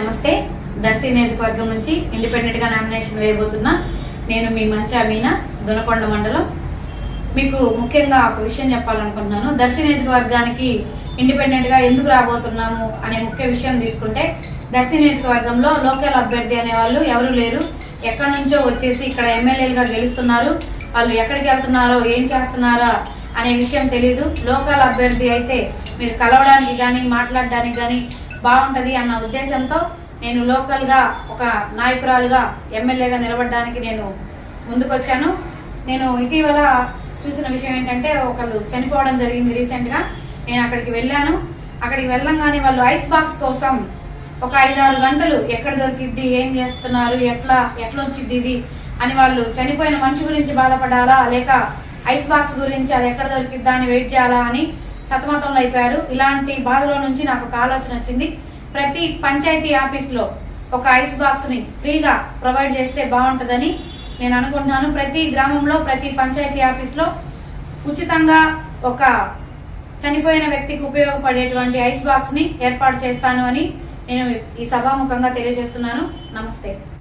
నమస్తే. దర్శి నియోజకవర్గం నుంచి ఇండిపెండెంట్గా నామినేషన్ వేయబోతున్నా నేను మీ మంచి అమీనా దొనకొండ మండలం. మీకు ముఖ్యంగా ఒక విషయం చెప్పాలనుకుంటున్నాను. దర్శి నియోజకవర్గానికి ఇండిపెండెంట్గా ఎందుకు రాబోతున్నాము అనే ముఖ్య విషయం తీసుకుంటే దర్శి నియోజకవర్గంలో లోకల్ అభ్యర్థి అనే వాళ్ళు ఎవరు లేరు. ఎక్కడి నుంచో వచ్చేసి ఇక్కడ ఎమ్మెల్యేలుగా గెలుస్తున్నారు. వాళ్ళు ఎక్కడికి వెళ్తున్నారో ఏం చేస్తున్నారా అనే విషయం తెలియదు లోకల్ అభ్యర్థి అయితే మీరు కలవడానికి కానీ మాట్లాడడానికి కానీ బాగుంటుంది అన్న ఉద్దేశంతో నేను లోకల్గా ఒక నాయకురాలుగా ఎమ్మెల్యేగా నిలబడడానికి నేను ముందుకొచ్చాను. నేను ఇటీవల చూసిన విషయం ఏంటంటే ఒకళ్ళు చనిపోవడం జరిగింది రీసెంట్గా నేను అక్కడికి వెళ్ళాను. అక్కడికి వెళ్ళంగానే వాళ్ళు ఐస్ బాక్స్ కోసం ఒక ఐదారు గంటలు ఎక్కడ దొరికిద్ది ఏం చేస్తున్నారు ఎట్లా ఎట్లా వచ్చింది ఇది అని వాళ్ళు చనిపోయిన మనిషి గురించి బాధపడాలా లేక ఐస్ బాక్స్ గురించి అది ఎక్కడ దొరికిద్దా అని వెయిట్ చేయాలా అని సతమతంలో అయిపోయారు. ఇలాంటి బాధలో నుంచి నాకు ఒక ఆలోచన వచ్చింది. ప్రతి పంచాయతీ ఆఫీస్లో ఒక ఐస్ బాక్స్ని ఫ్రీగా ప్రొవైడ్ చేస్తే బాగుంటుందని నేను అనుకుంటున్నాను. ప్రతి గ్రామంలో ప్రతి పంచాయతీ ఆఫీస్లో ఉచితంగా ఒక చనిపోయిన వ్యక్తికి ఉపయోగపడేటువంటి ఐస్ బాక్స్ని ఏర్పాటు చేస్తాను అని నేను ఈ సభాముఖంగా తెలియజేస్తున్నాను. నమస్తే.